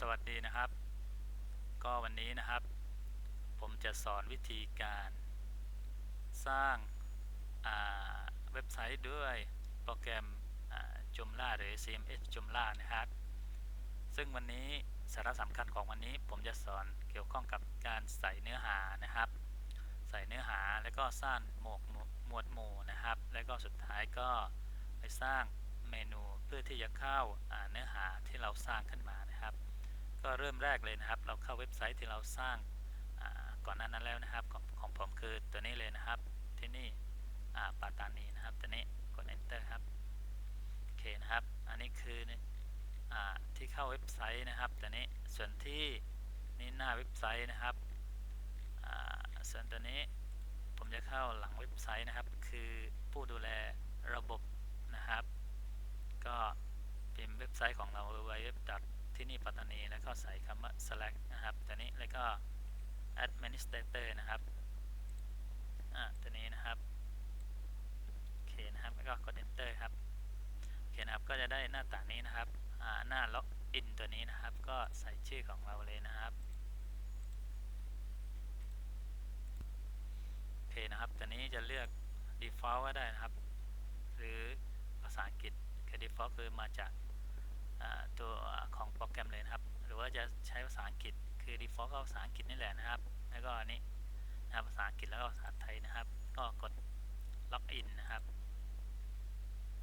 สวัสดีนะครับ ก็วันนี้นะครับ ผมจะสอนวิธีการสร้างาเว็บไซต์ด้วยโปรแกรมจุมล่าหรือ CMS จุมล่านะครับ ซึ่งวันนี้สาระสำคัญของวันนี้ผมจะสอนเกี่ยวข้องกับการใส่เนื้อหานะครับ ใส่เนื้อหาแล้วก็สร้างหมวดหมวดหมู่นะครับ แล้วก็สุดท้ายก็ไปสร้างเมนูเพื่อที่จะเข้าาเนื้อหาที่เราสร้างขึ้นมานะครับ ก็เริ่มแรกเลยนะครับ เราเข้าเว็บไซต์ที่เราสร้างก่อนหน้านั้นแล้วนะครับของของผมคือตัวนี้เลยนะครับที่นี่ปาตานีนะครับตัวนี้กด enter ครับโอเคนะครับ อันนี้คืออที่เข้าเว็บไซต์นะครับตัวนี้ส่วนที่นี่หน้าเว็บไซต์นะครับส่วนตัวนี้ผมจะเข้าหลังเว็บไซต์นะครับ คือผู้ดูแลระบบนะครับ ก็พิมพ์เว็บไซต์ของเราไว้ ที่นี่ปัตตานี แล้วก็ใส่คำว่า slash นะครับตัวนี้แล้วก็ administrator นะครับอ่าตัวนี้นะครับโอเคนะครับแล้วก็กด enter ครับโอเคนะครับก็จะได้หน้าต่างนี้นะครับอ่าหน้าล็อกอินตัวนี้นะครับ ก็ใส่ชื่อของเราเลยนะครับโอเคนะครับตัวนี้จะเลือก default ก็ได้นะครับ หรือภาษาอังกฤษคือ default คือมาจาก ตัวของโปรแกรมเลยนะครับ หรือว่าจะใช้ภาษาอังกฤษ คือ default ก็ภาษาอังกฤษนี่แหละนะครับ แล้วก็อันนี้นะครับภาษาอังกฤษแล้วก็ภาษาไทยนะครับ ก็กด log in นะครับ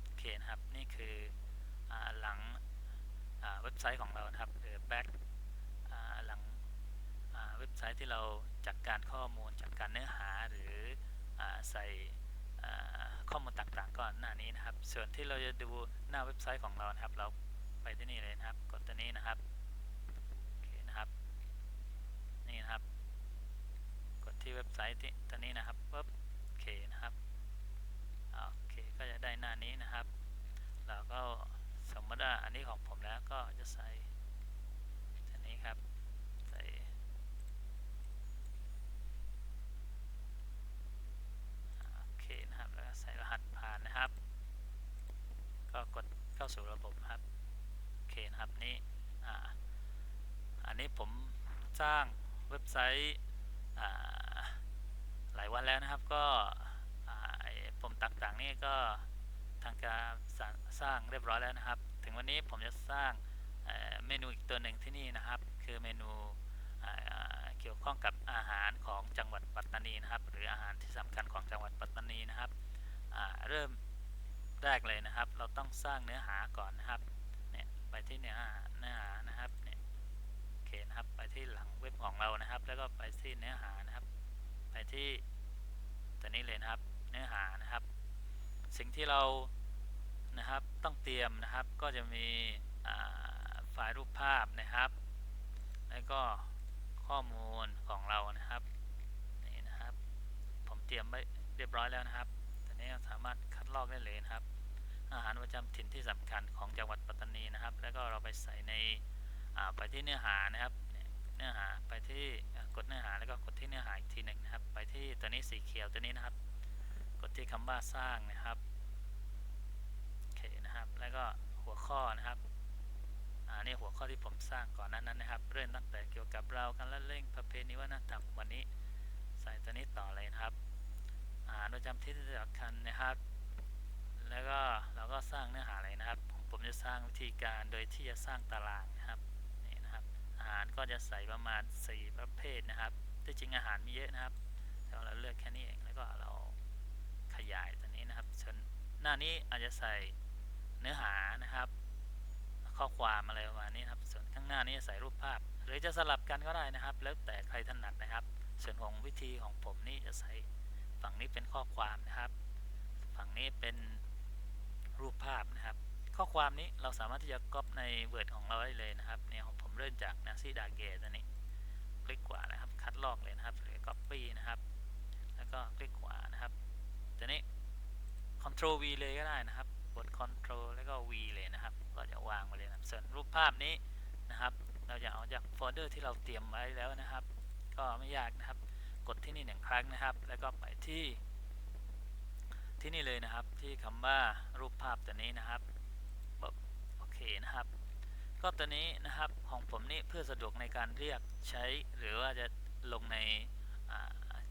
โอเคนะครับ นี่คืออหลังเว็บไซต์ของเรานะครับหรือ back อหลังเว็บไซต์ที่เราจัดการข้อมูลจัดการเนื้อหาหรืออใส่ข้อมูลต่างๆ ก็หน้านี้นะครับ ส่วนที่เราจะดูหน้าเว็บไซต์ของเรานะครับเรา ไปที่นี่เลยนะครับ กดตัวนี้นะครับโอเคนะครับ นี่นะครับ กดที่เว็บไซต์ที่ตัวนี้นะครับปุ๊บโอเคนะครับโอเคก็จะได้หน้านี้นะครับ เราก็สมมติว่าอันนี้ของผมแล้วก็จะใส่อันนี้ครับใส่โอเคนะครับแล้วก็ใส่รหัสผ่านนะครับ ก็กดเข้าสู่ระบบครับโอเคนะครับนี่อ่าอั นี้ผมสร้างเว็บไซต์หลายวันแล้วนะครับก็อ่าไอ้ปุ่มต่างๆนี่ก็ทางการสร้างสร้างเรียบร้อยแล้วนะครับ ถึงวันนี้ผมจะสร้างเมนูอีกตัวหนึ่งที่นี่นะครับ คือเมนูเกี่ยวข้องกับอาหารของจังหวัดปัตตานีนะครับ หรืออาหารที่สำคัญของจังหวัดปัตตานีนะครับเริ่มแรกเลยนะครับ เราต้องสร้างเนื้อหาก่อนนะครับเนี่ยไปที่เนื้อหาเนื้อหานะครับเนี่ยโอเคนะครับ ไปที่หลังเว็บของเรานะครับ แล้วก็ไปที่เนื้อหานะครับ ไปที่ตัวนี้เลยนะครับ เนื้อหานะครับ สิ่งที่เรานะครับต้องเตรียมนะครับ ก็จะมีไฟล์รูปภาพนะครับ แล้วก็ข้อมูลของเรานะครับนี่นะครับ ผมเตรียมไว้เรียบร้อยแล้วนะครับตอนนี้สามารถคัดลอกได้เลยนะครับ อาหารประจำถิ่นที่สำคัญของจังหวัดปัตตานีนะครับ แล้วก็เราไปใส่ในไปที่เนื้อหานะครับ เนื้อหาไปที่กดเนื้อหาแล้วก็กดที่เนื้อหาอีกทีหนึ่งนะครับ ไปที่ตัวนี้สีเขียวตัวนี้นะครับ กดที่คำว่าสร้างนะครับโอเคนะครับ แล้วก็หัวข้อนะครับอ่านี่หัวข้อที่ผมสร้างก่อนนั้นนะครับ เริ่มตั้งแต่เกี่ยวกับเราการละเล่งประเพณีวัฒนธรรมวันนี้ใส่ตัวนี้ต่อเลยนะครับอาหารประจำที่ที่สำคัญนะครับ แล้วก็เราก็สร้างเนื้อหาอะไรนะครับ ผมจะสร้างวิธีการโดยที่จะสร้างตารางนะครับาหารก็จะใส่ประมาณ 4 ประเภทนะครับที่จริงอาหารมีเยอะนะครับแต่เราเลือกแค่นี้เองแล้วก็เราขยายตัวนี้นะครับส่วนหน้านี้อาจจะใส่เนื้อหานะครับ ข้อความอะไรประมาณนี้ครับ ส่วนข้างหน้านี้ใส่รูปภาพ หรือจะสลับกันก็ได้นะครับ แล้วแต่ใครถนัดนะครับ ส่วนของวิธีของผมนี่จะใส่ฝั่งนี้เป็นข้อความนะครับ ฝั่งนี้เป็นรูปภาพนะครับ ข้อความนี้เราสามารถที่จะก๊อปใน Word ของเราได้เลยนะครับเนี่ยของผมเริ่มจากนาซีดาเกตอันนี้ คลิกขวานะครับ คัดลอกเลยนะครับหรือ Copy นะครับ แล้วก็คลิกขวานะครับตัวนี้ Ctrl V เลยก็ได้นะครับกด Ctrl แล้วก็ V เลยนะครับ ก็จะวางไปเลยนะส่วนรูปภาพนี้นะครับ เราจะเอาจากโฟลเดอร์ที่เราเตรียมไว้แล้วนะครับ ก็ไม่ยากนะครับ กดที่นี่หนึ่งครั้งนะครับ แล้วก็ไปที่ที่นี่เลยนะครับที่คำว่ารูปภาพตัวนี้นะครับ ปุ๊บโอเคนะครับ ก็ตัวนี้นะครับของผมนี่เพื่อสะดวกในการเรียกใช้หรือว่าจะลงใน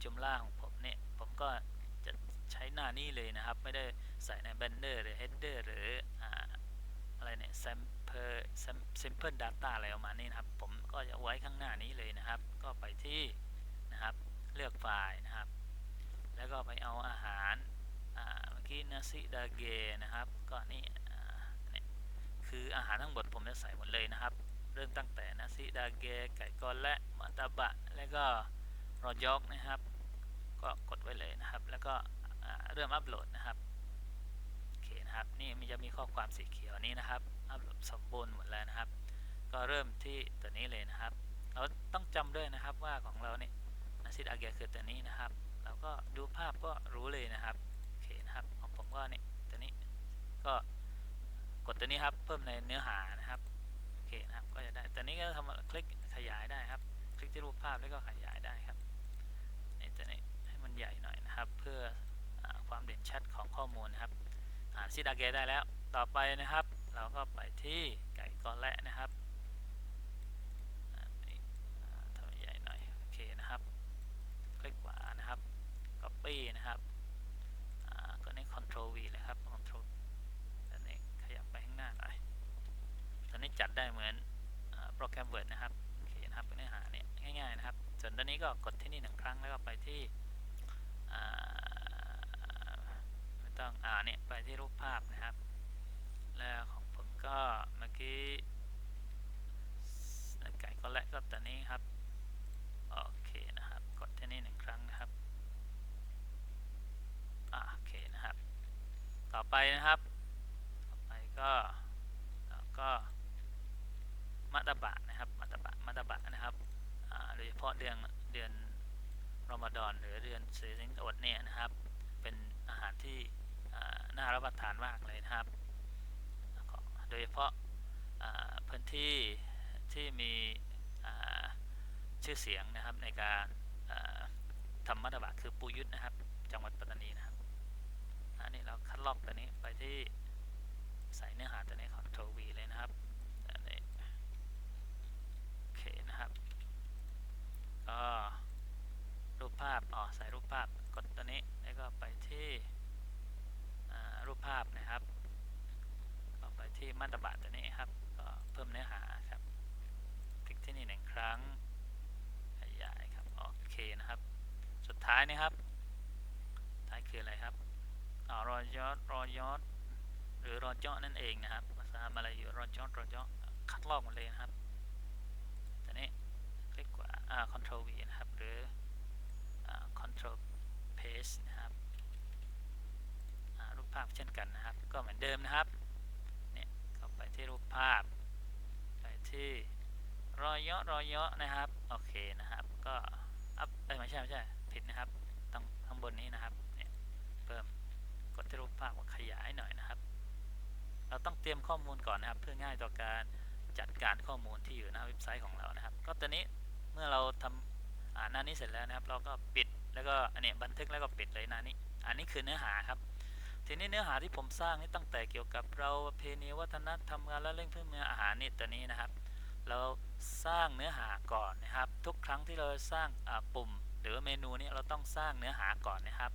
จุมล่าของผมเนี่ยผมก็จะใช้หน้านี้เลยนะครับ ไม่ได้ใส่ในแบนเดอร์หรือเฮดเดอร์หรือออะไรเนี่ย sample simple data อะไรประมาณนี้นะครับ ผมก็จะไว้ข้างหน้านี้เลยนะครับ ก็ไปที่นะครับเลือกไฟล์นะครับ แล้วก็ไปเอาอาหารเมื่อกี้นาซิดาเกนะครับ ก็นี่อ่าเนี่ย คืออาหารทั้งหมดผมจะใส่หมดเลยนะครับ เริ่มตั้งแต่นาซิดาเกไก่กอนและมาตาบะ แล้วก็รอยอกนะครับ ก็กดไว้เลยนะครับ แล้วก็เริ่มอัปโหลดนะครับโอเคนะครับนี่มันจะมีข้อความสีเขียวนี้นะครับอัปโหลดสมบูรณ์หมดแล้วนะครับ ก็เริ่มที่ตัวนี้เลยนะครับ เราต้องจำด้วยนะครับว่าของเราเนี่ยนาซิดาเกคือตัวนี้นะครับเราก็ดูภาพก็รู้เลยนะครับโอเคนะครับของผมก็เนี่ยตัวนี้ก็ กดตัวนี้ครับเพิ่มในเนื้อหานะครับโอเคนะครับก็จะได้ตัวนี้ก็ทำคลิกขยายได้ครับ คลิกที่รูปภาพแล้วก็ขยายได้ครับนี่ตัวนี้ให้มันใหญ่หน่อยนะครับ เพื่ออความเด่นชัดของข้อมูลนะครับอ่านซิดาเกได้แล้วต่อไปนะครับ เราก็ไปที่ไก่กอและนะครับอ่านี่อ่าทำใหญ่หน่อยโอเคนะครับ คลิกขวานะครับ copy นะครับอ่าก็นี่ control V เลยครับ control อันนี้ขยับไปข้างหน้าหน่อยตอนนี้จัดได้เหมือนอ่าโปรแกรม Word นะครับ โอเคนะครับเนื้อหาเนี่ยง่ายๆ นี้ก็กดที่นี่หนึ่งครั้งแล้วก็ไปที่ไม่ต้องอ่าเนี่ยไปที่รูปภาพนะครับ แล้วของผมก็เมื่อกี้ไก่ก็และก็ตัวนี้ครับโอเคนะครับกดที่นี่หนึ่งครั้งนะครับโอเคนะครับ ต่อไปนะครับ ต่อไปก็แล้วก็มัตตบะนะครับมัตตบะมัตตบะนะครับอ่าโดยเฉพาะเดือนเดือนรอมฎอนหรือเดือนศีลสิงอดเนี่ยนะครับ เป็นอาหารที่อ่าน่า รับประทานมากเลยนะครับ โดยเฉพาะพื้นที่ที่มีชื่อเสียงนะครับในการทำมัตตบะคือปูยุทธนะครับ จังหวัดปัตตานีนะครับอันนี้เราคัดลอกตัวนี้ไปที่ใส่เนื้อหาตัวนี้ Ctrl V เลยนะครับอันนี้โอเคนะครับ ก็รูปภาพอ๋อใส่รูปภาพกดตัวนี้แล้วก็ไปที่อ่ารูปภาพนะครับ ก็ไปที่มัตตบะตัวนี้ครับ ก็เพิ่มเนื้อหาครับ คลิกที่นี่หนึ่งครั้ง ขยายครับโอเคนะครับ สุดท้ายนะครับท้ายคืออะไรครับอรอยอดรอยอดหรือรอเจาะนั่นเองนะครับภาษามาลายูรอเจาะรอเจาะคัดลอกหมดเลยนะครับทีนี้คลิกขวาอ่า control V นะครับ หรืออ่า control paste นะครับรูปภาพเช่นกันนะครับ ก็เหมือนเดิมนะครับเนี่ยก็ไปที่รูปภาพไปที่รอยเยาะรอยเยาะนะครับ โอเคนะครับ ก็อัพเอ้ยไม่ใช่ไม่ใช่ ผิดนะครับต้องข้างบนนี้นะครับเนี่ยเพิ่มกดที่รูปภาพขยายหน่อยนะครับ เราต้องเตรียมข้อมูลก่อนนะครับ เพื่อง่ายต่อการจัดการข้อมูลที่อยู่หน้าเว็บไซต์ของเรานะครับ ก็ตัวนี้เมื่อเราทำอ่าหน้านี้เสร็จแล้วนะครับ เราก็ปิดแล้วก็อันนี้บันทึกแล้วก็ปิดเลยหน้านี้ อันนี้คือเนื้อหาครับทีนี้เนื้อหาที่ผมสร้างนี่ตั้งแต่เกี่ยวกับเราประเพณีวัฒนธรรมการละเล่นพื้นเมืองอาหารนี่ตัวนี้นะครับ เราสร้างเนื้อหาก่อนนะครับ ทุกครั้งที่เราสร้างปุ่ม รือเมนูนี้เราต้องสร้างเนื้อหาก่อนนะครับ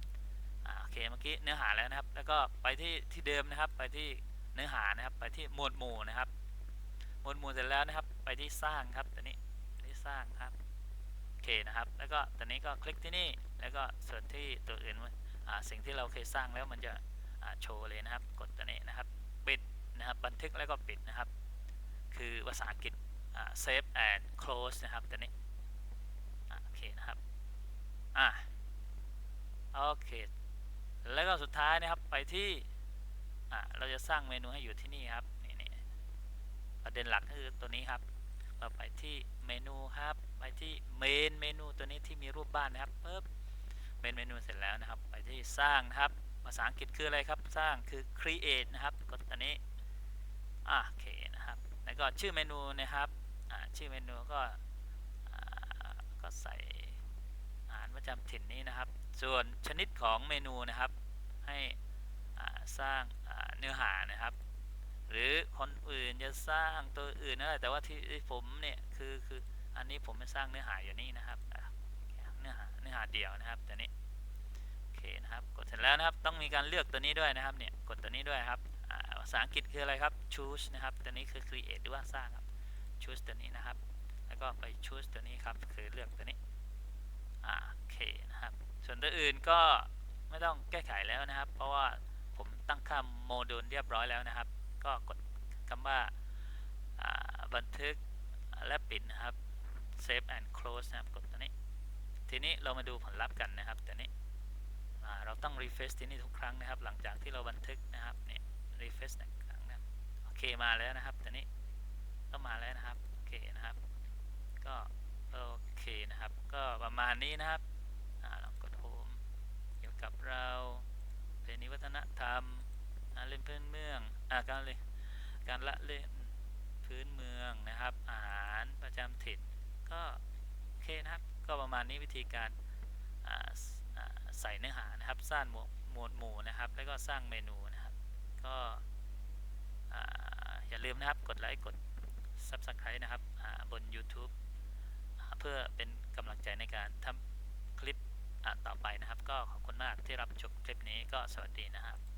โอเคเมื่อกี้เนื้อหาแล้วนะครับ แล้วก็ไปที่ที่เดิมนะครับ ไปที่เนื้อหานะครับ ไปที่หมวดหมู่นะครับ หมวดหมู่เสร็จแล้วนะครับ ไปที่สร้างครับตัวนี้ที่สร้างครับโอเคนะครับ แล้วก็ตัวนี้ก็คลิกที่นี่ แล้วก็ส่วนที่ตัวอื่นสิ่งที่เราเคยสร้างแล้วมันจะโชว์เลยนะครับ กดตัวนี้นะครับ ปิดนะครับ บันทึกแล้วก็ปิดนะครับ คือภาษาอังกฤษ save and close นะครับตัวนี้โอเคนะครับ อ่าโอเค แล้วก็สุดท้ายนะครับไปที่อ่าเราจะสร้างเมนูให้อยู่ที่นี่ครับนี่นี่ประเด็นหลักก็คือตัวนี้ครับ เราไปที่เมนูครับ ไปที่เมนเมนูตัวนี้ที่มีรูปบ้านนะครับปึ๊บเมนเมนูเสร็จแล้วนะครับ ไปที่สร้างนะครับภาษาอังกฤษคืออะไรครับ สร้างคือ create นะครับกดตัวนี้อ่าโอเคนะครับ แล้วก็ชื่อเมนูนะครับชื่อเมนูก็ก็ใส่ อาหารประจำถิ่นนี้นะครับ ส่วนชนิดของเมนูนะครับ ให้สร้างเนื้อหานะครับ หรือคนอื่นจะสร้างตัวอื่นอะไรแต่ว่าที่ผมเนี่ยคือคืออันนี้ผมไม่สร้างเนื้อหาอยู่นี่นะครับเนื้อหาเนื้อหาเดียวนะครับตัวนี้โอเคนะครับกดเสร็จแล้วนะครับต้องมีการเลือกตัวนี้ด้วยนะครับเนี่ยกดตัวนี้ด้วยครับภาษาอังกฤษคืออะไรครับ choose นะครับตัวนี้คือ create หรือว่าสร้างครับ choose ตัวนี้นะครับ แล้วก็ไป choose ตัวนี้ครับคือเลือกตัวนี้ นะครับ ส่วนตัวอื่นก็ไม่ต้องแก้ไขแล้วนะครับ เพราะว่าผมตั้งค่าโมดูลเรียบร้อยแล้วนะครับ ก็กดคำว่าอ่าบันทึกและปิดนะครับ save and close นะครับกดตัวนี้ ทีนี้เรามาดูผลลัพธ์กันนะครับตัวนี้เราต้อง refresh ที่นี่ทุกครั้งนะครับ หลังจากที่เราบันทึกนะครับเนี่ย refresh หนึ่งครั้งนะครับโอเคมาแล้วนะครับตัวนี้ก็มาแล้วนะครับโอเคนะครับ ก็โอเคนะครับ ก็ประมาณนี้นะครับอ่าลองกดโฮมเกับเราเป็นนิวัฒนธรรมการเล่นพื้นเมืองอ่าการเล่นการละเล่นพื้นเมืองนะครับ อาหารประจำถิ่นก็โอเคนะครับ ก็ประมาณนี้วิธีการใส่เนื้อหานะครับ สร้างหมวดหมวดหมู่นะครับ แล้วก็สร้างเมนูนะครับ ก็อ่าอย่าลืมนะครับ กดไลค์ กด Subscribe นะครับบน YouTube เพื่อเป็นกำลังใจในการทำ ต่อไปนะครับ ก็ขอบคุณมากที่รับชมคลิปนี้ก็สวัสดีนะครับ